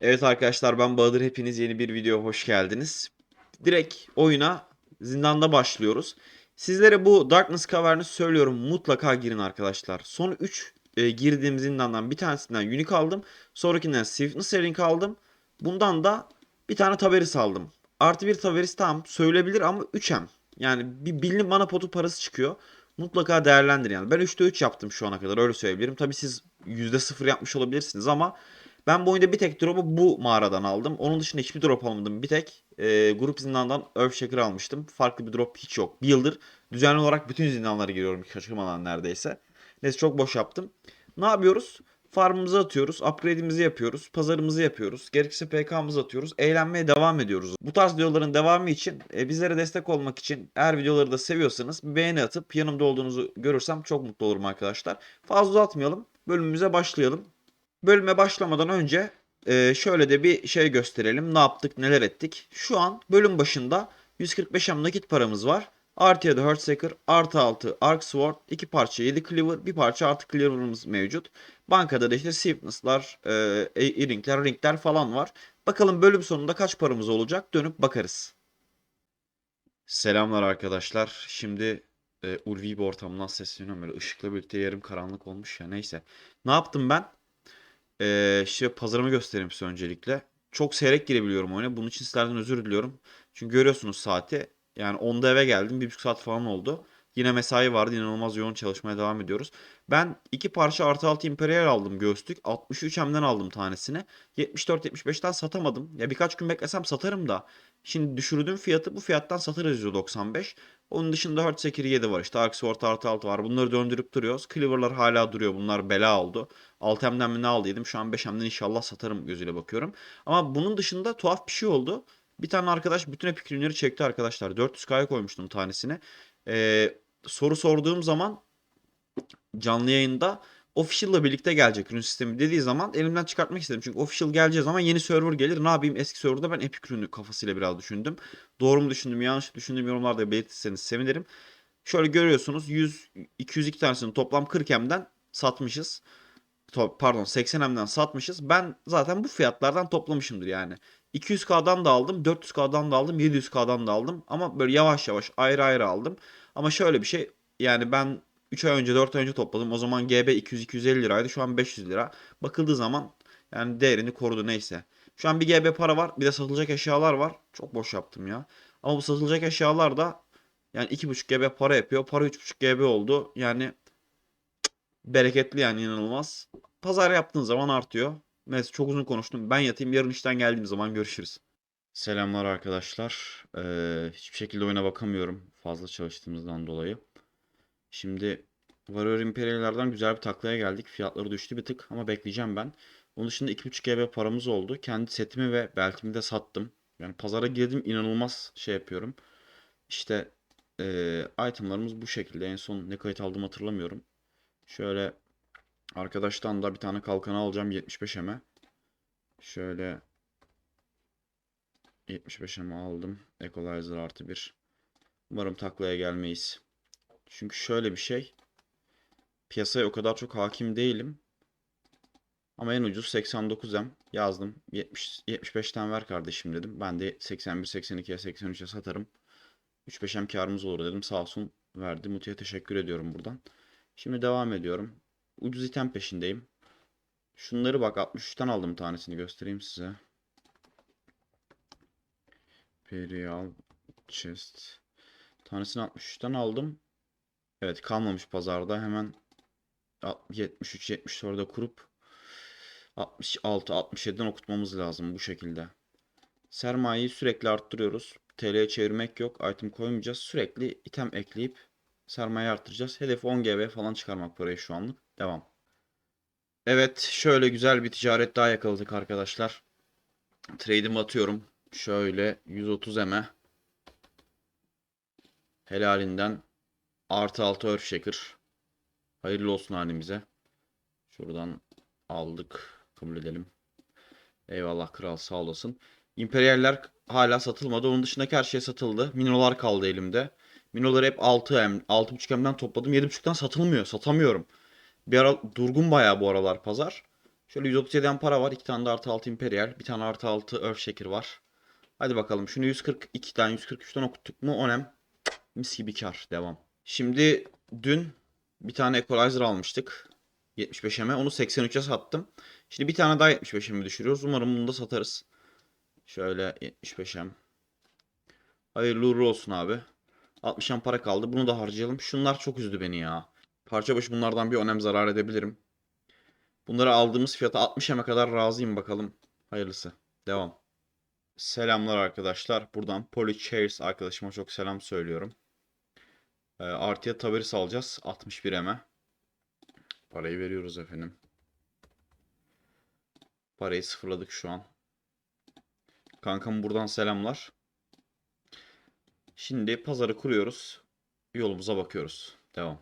Evet arkadaşlar ben Bahadır hepiniz yeni bir video hoş geldiniz. Direkt oyuna zindanda başlıyoruz. Sizlere bu Darkness Cavern'ı söylüyorum mutlaka girin arkadaşlar. Son 3 girdiğim zindandan bir tanesinden Unique aldım. Sonrakinden Swiftness Ring aldım. Bundan da bir tane Taberis aldım. Artı bir Taberis tamam söyleyebilir ama 3M. Yani bir bilim mana potu parası çıkıyor. Mutlaka değerlendir yani. Ben 3'te 3 yaptım şu ana kadar öyle söyleyebilirim. Tabi siz %0 yapmış olabilirsiniz ama ben bu oyunda bir tek drop'u bu mağaradan aldım. Onun dışında hiçbir drop almadım. Bir tek e, grup zindandan Earthshaker almıştım. Farklı bir drop hiç yok. Bir yıldır düzenli olarak bütün zindanlara giriyorum şaşırmadan neredeyse. Neyse çok boş yaptım. Ne yapıyoruz? Farmımızı atıyoruz, upgrade'imizi yapıyoruz, pazarımızı yapıyoruz, gerekirse PK'mızı atıyoruz, eğlenmeye devam ediyoruz. Bu tarz videoların devamı için, e, bizlere destek olmak için eğer videoları da seviyorsanız bir beğeni atıp yanımda olduğunuzu görürsem çok mutlu olurum arkadaşlar. Fazla uzatmayalım, bölümümüze başlayalım. Bölüme başlamadan önce e, şöyle de bir şey gösterelim. Ne yaptık, neler ettik. Şu an bölüm başında 145 M nakit paramız var. Artı 7 Heartseeker, artı 6 Arc Sword, 2 parça 7 Cleaver, bir parça artı Cleaver'ımız mevcut. Bankada da işte Swiftness'lar, e, earringler, ringler falan var. Bakalım bölüm sonunda kaç paramız olacak dönüp bakarız. Selamlar arkadaşlar. Şimdi e, ulvi bir ortamdan sesleniyorum. Böyle ışıkla birlikte yarım karanlık olmuş ya. Neyse. Ne yaptım ben? Ee, işte pazarımı göstereyim size öncelikle. Çok seyrek girebiliyorum oyuna. Bunun için sizlerden özür diliyorum. Çünkü görüyorsunuz saati. Yani 10'da eve geldim. 1,5 saat falan oldu. Yine mesai vardı. İnanılmaz yoğun çalışmaya devam ediyoruz. Ben iki parça artı altı imperial aldım göğüslük. 63 hemden aldım tanesini. 74-75'ten satamadım. Ya birkaç gün beklesem satarım da. Şimdi düşürdüğüm fiyatı bu fiyattan satarız %95. Onun dışında Heartseeker 7 var işte. Arc artı 6 var. Bunları döndürüp duruyoruz. Cleaver'lar hala duruyor. Bunlar bela oldu. 6M'den mi ne aldıydım? Şu an 5M'den inşallah satarım gözüyle bakıyorum. Ama bunun dışında tuhaf bir şey oldu. Bir tane arkadaş bütün epic ürünleri çekti arkadaşlar. 400K'ya koymuştum tanesine. Ee, soru sorduğum zaman canlı yayında Official'la birlikte gelecek ürün sistemi dediği zaman elimden çıkartmak istedim. Çünkü Official geleceği zaman yeni server gelir. Ne yapayım eski serverda ben Epic ürünü kafasıyla biraz düşündüm. Doğru mu düşündüm yanlış düşündüğüm yorumlarda belirtirseniz sevinirim. Şöyle görüyorsunuz 100 202 tanesini toplam 40 M'den satmışız. Pardon 80 M'den satmışız. Ben zaten bu fiyatlardan toplamışımdır yani. 200K'dan da aldım, 400K'dan da aldım, 700K'dan da aldım. Ama böyle yavaş yavaş ayrı ayrı aldım. Ama şöyle bir şey yani ben 3 ay önce 4 ay önce topladım. O zaman GB 200-250 liraydı. Şu an 500 lira. Bakıldığı zaman yani değerini korudu neyse. Şu an bir GB para var. Bir de satılacak eşyalar var. Çok boş yaptım ya. Ama bu satılacak eşyalar da yani 2.5 GB para yapıyor. Para 3.5 GB oldu. Yani bereketli yani inanılmaz. Pazar yaptığın zaman artıyor. Neyse çok uzun konuştum. Ben yatayım. Yarın işten geldiğim zaman görüşürüz. Selamlar arkadaşlar. Ee, hiçbir şekilde oyuna bakamıyorum. Fazla çalıştığımızdan dolayı. Şimdi Warrior Imperial'lardan güzel bir taklaya geldik. Fiyatları düştü bir tık ama bekleyeceğim ben. Onun dışında 2.5 GB paramız oldu. Kendi setimi ve beltimi de sattım. Yani pazara girdim inanılmaz şey yapıyorum. İşte eee itemlarımız bu şekilde. En son ne kayıt aldım hatırlamıyorum. Şöyle arkadaştan da bir tane kalkan alacağım 75 eme. Şöyle 75 eme aldım. Equalizer artı 1. Umarım taklaya gelmeyiz. Çünkü şöyle bir şey. Piyasaya o kadar çok hakim değilim. Ama en ucuz 89M yazdım. 70 75'ten ver kardeşim dedim. Ben de 81 82'ye 83'e satarım. 3-5M karımız olur dedim. Sağ olsun verdi. Muti'ye teşekkür ediyorum buradan. Şimdi devam ediyorum. Ucuz item peşindeyim. Şunları bak 63'ten aldım tanesini göstereyim size. Imperial Chest. Tanesini 63'ten aldım. Evet kalmamış pazarda. Hemen 73 74'de kurup 66 67'den okutmamız lazım bu şekilde. Sermayeyi sürekli arttırıyoruz. TL'ye çevirmek yok. Item koymayacağız. Sürekli item ekleyip sermaye arttıracağız. Hedef 10 GB falan çıkarmak parayı şu anlık. Devam. Evet şöyle güzel bir ticaret daha yakaladık arkadaşlar. Trade'imi atıyorum. Şöyle 130 eme. Helalinden Artı 6 Earthshaker. Hayırlı olsun halimize. Şuradan aldık. Kabul edelim. Eyvallah kral sağ olasın. İmperyaller hala satılmadı. Onun dışındaki her şey satıldı. Minolar kaldı elimde. Minoları hep 6M, 6.5M'den topladım. 7.5'tan satılmıyor. Satamıyorum. Bir ara durgun bayağı bu aralar pazar. Şöyle 137'den para var. 2 tane de artı 6 Imperial. Bir tane artı 6 Earthshaker var. Hadi bakalım. Şunu 142'den 143'ten okuttuk mu? Onem. Mis gibi kar. Devam. Şimdi dün bir tane Equalizer almıştık. 75M'e. Onu 83'e sattım. Şimdi bir tane daha 75M'e düşürüyoruz. Umarım bunu da satarız. Şöyle 75M. Hayırlı uğurlu olsun abi. 60'an para kaldı. Bunu da harcayalım. Şunlar çok üzdü beni ya. Parça başı bunlardan bir önem zarar edebilirim. Bunları aldığımız fiyata 60 M'e kadar razıyım bakalım. Hayırlısı. Devam. Selamlar arkadaşlar. Buradan Poly Chairs arkadaşıma çok selam söylüyorum. Ee, artıya Taveris alacağız. 61 M'e. Parayı veriyoruz efendim. Parayı sıfırladık şu an. Kankam buradan selamlar. Şimdi pazarı kuruyoruz. Yolumuza bakıyoruz. Devam.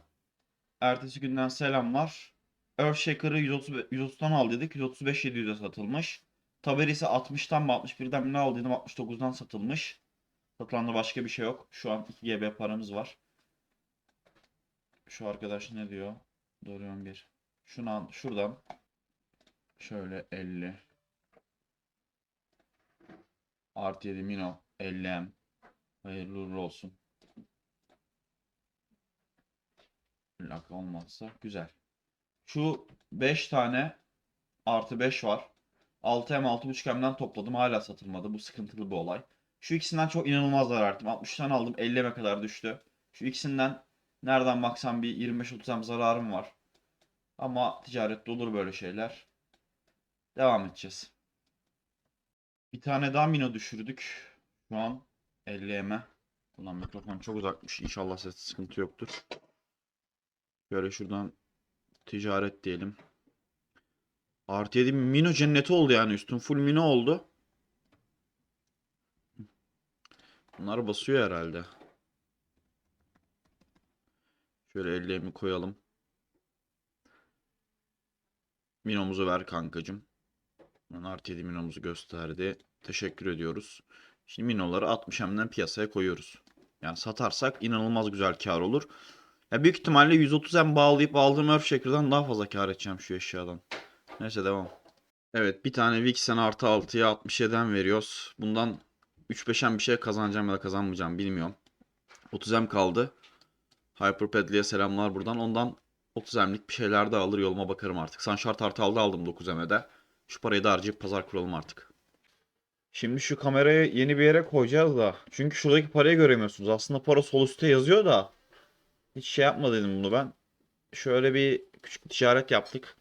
Ertesi günden selamlar. Earthshaker'ı 130, 130'dan aldıydık. 135 700'e satılmış. Taberis'i 60'tan mı 61'den mi ne aldıydım 69'dan satılmış. Satılan da başka bir şey yok. Şu an 2 GB paramız var. Şu arkadaş ne diyor? Dorian 1. Şunu al, şuradan şöyle 50 artı 7 Mino 50M hayırlı uğurlu olsun. Lak olmazsa güzel. Şu 5 tane artı 5 var. 6M 6.5M'den topladım. Hala satılmadı. Bu sıkıntılı bir olay. Şu ikisinden çok inanılmaz zarar ettim. 60 tane aldım. 50'me kadar düştü. Şu ikisinden nereden baksam bir 25-30 M zararım var. Ama ticarette olur böyle şeyler. Devam edeceğiz. Bir tane daha Mino düşürdük. Şu an 50'me. Ulan mikrofon çok uzakmış. İnşallah ses sıkıntı yoktur. Şöyle şuradan ticaret diyelim. Artı 7 Mino cenneti oldu yani. Üstün full Mino oldu. Bunlar basıyor herhalde. Şöyle ellerimi koyalım. Minomuzu ver kankacım. Artı 7 minomuzu gösterdi. Teşekkür ediyoruz. Şimdi minoları 60 M'den piyasaya koyuyoruz. Yani satarsak inanılmaz güzel kar olur. Ya büyük ihtimalle 130 M bağlayıp aldığım Earthshaker'dan daha fazla kar edeceğim şu eşyadan. Neyse devam. Evet bir tane Vixen artı 6'ya 67'den veriyoruz. Bundan 3-5'en bir şey kazanacağım ya da kazanmayacağım bilmiyorum. 30 M kaldı. Hyperpad'liye selamlar buradan. Ondan 30 M'lik bir şeyler de alır yoluma bakarım artık. Sunshard artı aldı aldım 9 M'de. Şu parayı da harcayıp pazar kuralım artık. Şimdi şu kamerayı yeni bir yere koyacağız da. Çünkü şuradaki parayı göremiyorsunuz. Aslında para sol üstte yazıyor da. Hiç şey yapmadıydım bunu ben. Şöyle bir küçük ticaret yaptık.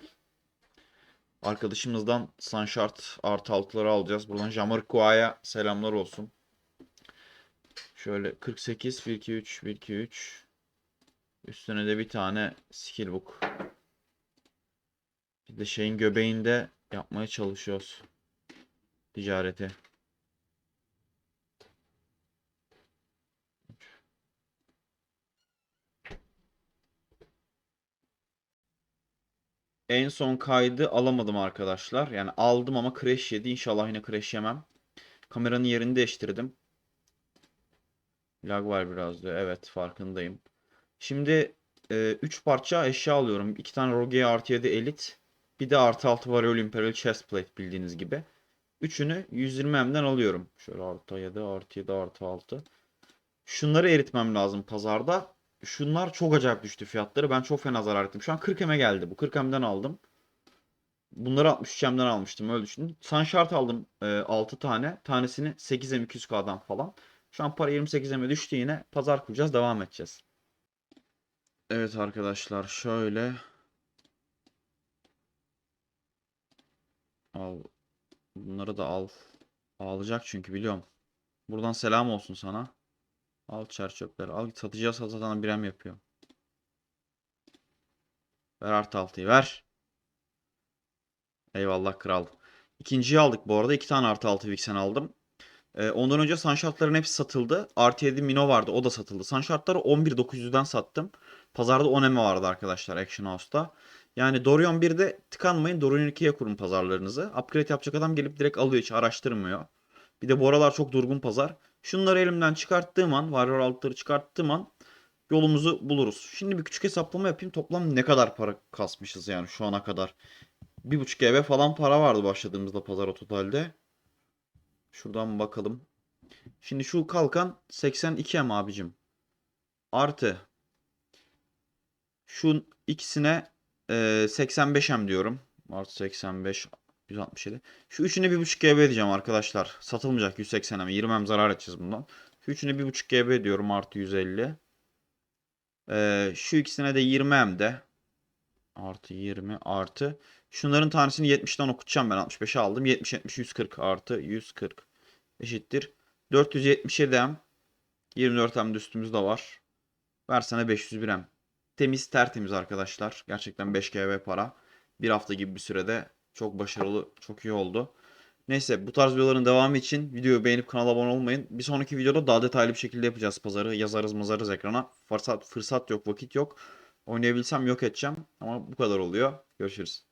Arkadaşımızdan Sunshard artı altıları alacağız. Buradan Jamiroquai'ye selamlar olsun. Şöyle 48, 1, 2, 3, 1, 2, 3. Üstüne de bir tane skillbook. Bir de şeyin göbeğinde yapmaya çalışıyoruz. Ticareti. En son kaydı alamadım arkadaşlar. Yani aldım ama crash yedi. İnşallah yine crash yemem. Kameranın yerini değiştirdim. Lag var biraz da. Evet farkındayım. Şimdi 3 parça eşya alıyorum. 2 tane Rogue artı 7 Elite. Bir de artı 6 Variol Imperial Chestplate bildiğiniz gibi. Üçünü 120M'den alıyorum. Şöyle artı 7 artı 7 artı 6. Şunları eritmem lazım pazarda. Şunlar çok acayip düştü fiyatları. Ben çok fena zarar ettim. Şu an 40M'e geldi. Bu 40M'den aldım. Bunları 63M'den almıştım öyle düşünün. Sunshard aldım e, 6 tane. Tanesini 8M 200K'dan falan. Şu an para 28M'e düştü yine. Pazar kuracağız. Devam edeceğiz. Evet arkadaşlar şöyle. Al. Bunları da al. Alacak çünkü biliyorum. Buradan selam olsun sana. Al çer çöpleri. Al satıcıya satana birem yapıyor. Ver artı altıyı ver. Eyvallah kral. İkinciyi aldık bu arada. iki tane artı altı Vixen aldım. Ee, ondan önce Sunshard'ların hepsi satıldı. Artı 7 Mino vardı. O da satıldı. Sunshard'ları 11.900'den sattım. Pazarda 10 eme vardı arkadaşlar Action House'da. Yani Dorion 1'de tıkanmayın. Dorion 2'ye kurun pazarlarınızı. Upgrade yapacak adam gelip direkt alıyor hiç araştırmıyor. Bir de bu aralar çok durgun pazar. Şunları elimden çıkarttığım an, Warrior altları çıkarttığım an yolumuzu buluruz. Şimdi bir küçük hesaplama yapayım. Toplam ne kadar para kasmışız yani şu ana kadar. 1.5 GB falan para vardı başladığımızda pazara totalde. Şuradan bakalım. Şimdi şu kalkan 82M abicim. Artı. Şu ikisine e, 85M diyorum. Artı 85 167. Şu üçüne 1.5 GB diyeceğim arkadaşlar. Satılmayacak 180M. 20M zarar edeceğiz bundan. Şu üçüne 1.5 GB diyorum artı 150. Ee, şu ikisine de 20M de. Artı 20 artı. Şunların tanesini 70'ten okutacağım ben. 65'e aldım. 70 70 140 artı 140 eşittir. 477M. 24M de üstümüzde var. Versene 501M. Temiz tertemiz arkadaşlar. Gerçekten 5 GB para. Bir hafta gibi bir sürede çok başarılı, çok iyi oldu. Neyse bu tarz videoların devamı için videoyu beğenip kanala abone olmayın. Bir sonraki videoda daha detaylı bir şekilde yapacağız pazarı. Yazarız mazarız ekrana. Fırsat, fırsat yok, vakit yok. Oynayabilsem yok edeceğim. Ama bu kadar oluyor. Görüşürüz.